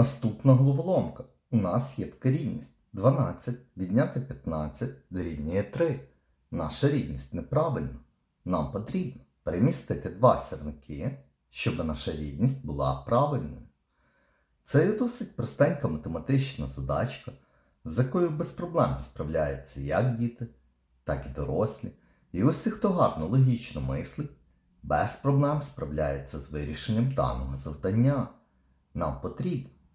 Наступна головоломка. У нас є така рівність. 12 відняти 15 дорівнює 3. Наша рівність неправильна. Нам потрібно перемістити два сірники, щоб наша рівність була правильною. Це досить простенька математична задачка, з якою без проблем справляються як діти, так і дорослі. І усі, хто гарно логічно мислить, без проблем справляється з вирішенням даного завдання. Нам потрібно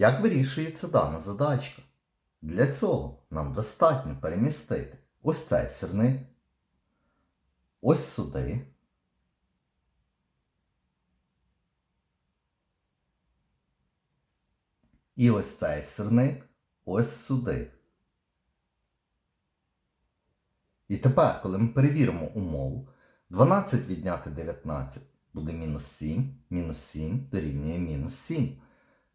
Як вирішується дана задачка? Для цього нам достатньо перемістити ось цей сірник, ось сюди. І ось цей сірник ось сюди. І тепер, коли ми перевіримо умову, 12 відняти 19 буде мінус 7, мінус 7 дорівнює мінус 7.